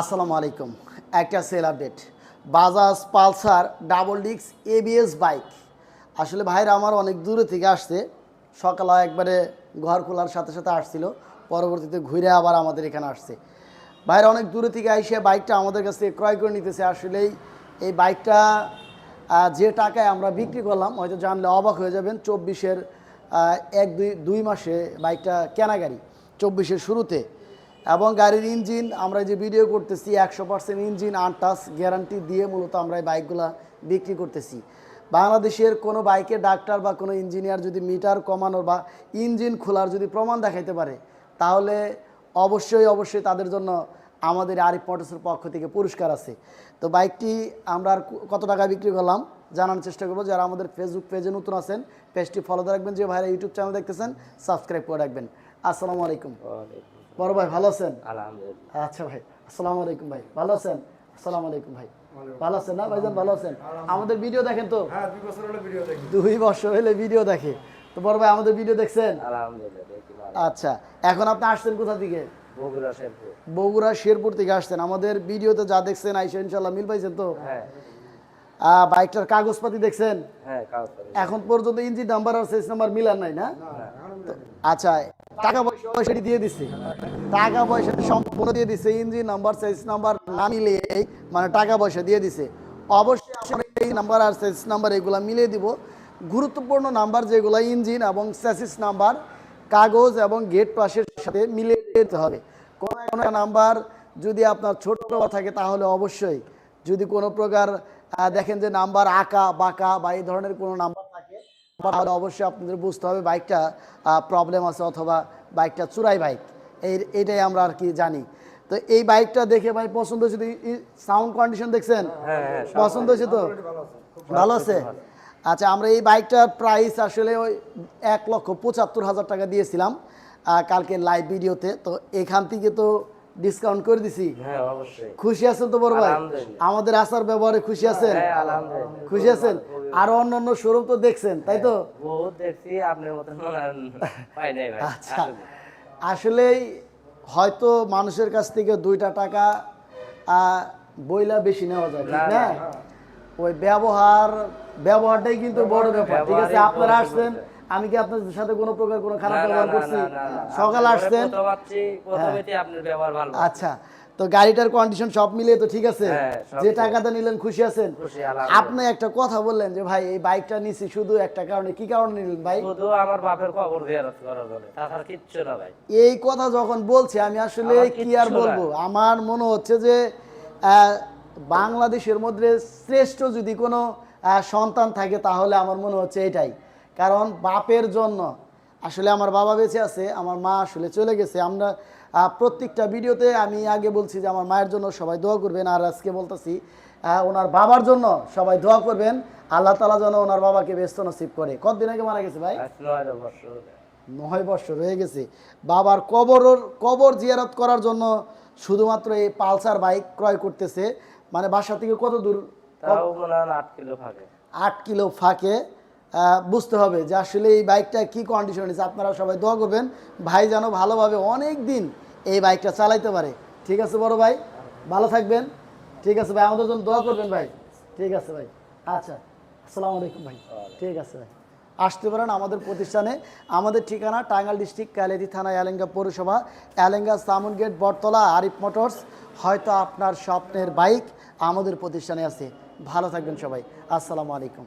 আসসালামু আলাইকুম। একটা sell update Bajaj Pulsar double ডিক্স এবিএস বাইক আসলে ভাইরা আমার অনেক দূরে থেকে আসছে। সকালে একবারে ঘর খোলার সাথে সাথে আসছিল। পরবর্তীতে ঘুরে আবার আমাদের এখানে আসছে। ভাইরা অনেক দূরে থেকে আইসে বাইকটা আমাদের কাছে ক্রয় করে নিতেছে। আসলেই এই বাইকটা যে টাকায় আমরা বিক্রি করলাম, হয়তো জানলে অবাক হয়ে যাবেন, চব্বিশের এক দুই দুই মাসে বাইকটা কেনা গাড়ি। চব্বিশের শুরুতে। এবং গাড়ির ইঞ্জিন, আমরা যে ভিডিও করতেছি, একশো পার্সেন্ট ইঞ্জিন আনটাস গ্যারান্টি দিয়ে মূলত আমরা এই বাইকগুলা বিক্রি করতেছি। বাংলাদেশের কোনো বাইকের ডাক্তার বা কোনো ইঞ্জিনিয়ার যদি মিটার কমানোর বা ইঞ্জিন খোলার যদি প্রমাণ দেখাইতে পারে, তাহলে অবশ্যই অবশ্যই তাদের জন্য আমাদের আরিফ মোটরসের পক্ষ থেকে পুরস্কার আছে। তো বাইকটি আমরা আর কত টাকা বিক্রি করলাম, জানার চেষ্টা করব। যারা আমাদের ফেসবুক পেজে নতুন আছেন পেজটি ফলো রাখবেন। যে ভাইরা ইউটিউব চ্যানেল দেখতেছেন সাবস্ক্রাইব করে রাখবেন। আসসালামু আলাইকুম। বড় ভাই ভালো আছেন? আলহামদুলিল্লাহ। আচ্ছা ভাই আসসালামু আলাইকুম ভাই। ভালো আছেন? আসসালামু আলাইকুম ভাই। ভালো আছেন না? ভাইজান ভালো আছেন? আমাদের ভিডিও দেখেন তো? হ্যাঁ দুই বছর হলো ভিডিও দেখি। দুই বছর হলে ভিডিও দেখে। তো বড় ভাই আমাদের ভিডিও দেখছেন? আলহামদুলিল্লাহ আচ্ছা এখন আপনি আসছেন কোথা থেকে? বগুড়া শেরপুর। বগুড়া শেরপুর থেকে আসছেন। আমাদের ভিডিওতে যা দেখছেন আইসা ইনশাল্লাহ মিল পাইছেন তো? হ্যাঁ। আহ, বাইকটার কাগজপাতি দেখছেন? হ্যাঁ কাগজ পাতি। এখন পর্যন্ত ইঞ্জিন নাম্বার আর সেস নাম্বার মিলার নাই না? আচ্ছা টাকা পয়সা দিয়ে টাকা পয়সা সম্পূর্ণ দিয়ে দিচ্ছে ইঞ্জিন নাম্বার নাম্বার না মিলিয়ে মানে টাকা পয়সা দিয়ে দিছে। অবশ্যই এই নাম্বার আর নাম্বার এগুলা মিলিয়ে দিব। গুরুত্বপূর্ণ নাম্বার যেগুলো ইঞ্জিন এবং স্যাসিস নাম্বার কাগজ এবং গেট পাশের সাথে মিলিয়ে দিতে হবে। কোনো একটা নাম্বার যদি আপনার ছোট থাকে তাহলে অবশ্যই। যদি কোনো প্রকার দেখেন যে নাম্বার আঁকা, বাঁকা বা এই ধরনের কোনো নাম্বার অবশ্যই আপনাদের বুঝতে হবে বাইকটা প্রবলেম আছে অথবা বাইকটা চুরাই বাইক। এই এইটাই আমরা আর কি জানি। তো এই বাইকটা দেখে ভাই পছন্দ হয়েছে সাউন্ড কন্ডিশন দেখছেন? হ্যাঁ হ্যাঁ সব পছন্দ হয়েছে তো? ভালো আছে। আচ্ছা আমরা এই বাইকটার প্রাইস আসলে ওই এক লক্ষ পঁচাত্তর হাজার টাকা দিয়েছিলাম কালকে লাইভ ভিডিওতে তো এখান থেকে তো ডিসকাউন্ট করে দিছি। হ্যাঁ খুশি আছেন তো বড় ভাই? আমাদের আসার ব্যবহারে খুশি আছেন? হ্যাঁ খুশি আছেন? আর অন্য অন্য শোরুম তো দেখছেন তাই তো? বহুত দেখছি আপনার পাই নাই ভাই আচ্ছা আসলেই হয়তো মানুষের কাছ থেকে দুইটা টাকা বইলা বেশি নেওয়া যায় ঠিক না, ওই ব্যবহার ব্যবহারটাই কিন্তু বড় ব্যাপার ঠিক আছে? আপনারা আসছেন আমি কি আপনাদের সাথে কোনো প্রকার কোনো খারাপ ব্যবহার করছি। সকাল আপনার আসছেন। আপনার ভালো। আচ্ছা তো গাড়িটার কন্ডিশন সব মিলিয়ে তো ঠিক আছে। হ্যাঁ, যে টাকাটা নিলেন খুশি আছেন। আপনি একটা কথা বললেন যে ভাই এই বাইকটা নিছি শুধু একটা কারণে। কি কারণে নিলেন ভাই? শুধু আমার বাপের কবর জিয়ারত করার জন্য। তাছাড়া কিচ্ছু না ভাই। এই কথা যখন বলছি আমি আসলে কি আর বলব? আমার মনে হচ্ছে যে আহ, বাংলাদেশের মধ্যে শ্রেষ্ঠ যদি কোনো সন্তান থাকে তাহলে আমার মনে হচ্ছে এটাই। কারণ বাপের জন্য আসলে আমার বাবা বেঁচে আছে আমার মা আসলে চলে গেছে। আমরা প্রত্যেকটা ভিডিওতে আমি আগে বলছি যে আমার মায়ের জন্য সবাই দোয়া করবেন আর আজকে বলতেছি ওনার বাবার জন্য সবাই দোয়া করবেন। আল্লাহ তালা যেন ওনার বাবাকে ব্যস্ত নসিব করে। কতদিন আগে মারা গেছে ভাই? নয় বছর। হয়ে গেছে। বাবার কবর কবর জিয়ারত করার জন্য শুধুমাত্র এই পালসার বাইক ক্রয় করতেছে। মানে বাসা থেকে কত দূর? আট কিলো ফাঁকে। আট কিলো ফাঁকে। বুঝতে হবে যে আসলে এই বাইকটা কি কন্ডিশন আছে আপনারা সবাই দোয়া করবেন, ভাই যেন ভালোভাবে অনেক দিন এই বাইকটা চালাইতে পারে। ঠিক আছে বড় ভাই? ভালো থাকবেন। ঠিক আছে ভাই, আমাদের জন্য দোয়া করবেন ভাই। ঠিক আছে ভাই। আচ্ছা আসসালামু আলাইকুম ভাই। ঠিক আছে ভাই। আসতে পারেন আমাদের প্রতিষ্ঠানে। আমাদের ঠিকানা টাঙ্গাইল ডিস্ট্রিক্ট ক্যালেরি থানা, এলেঙ্গা পৌরসভা। এলেঙ্গা সামুন গেট, বটতলা, আরিফ মোটরস। হয়তো আপনার স্বপ্নের বাইক আমাদের প্রতিষ্ঠানে আছে। ভালো থাকবেন সবাই। আসসালামু আলাইকুম।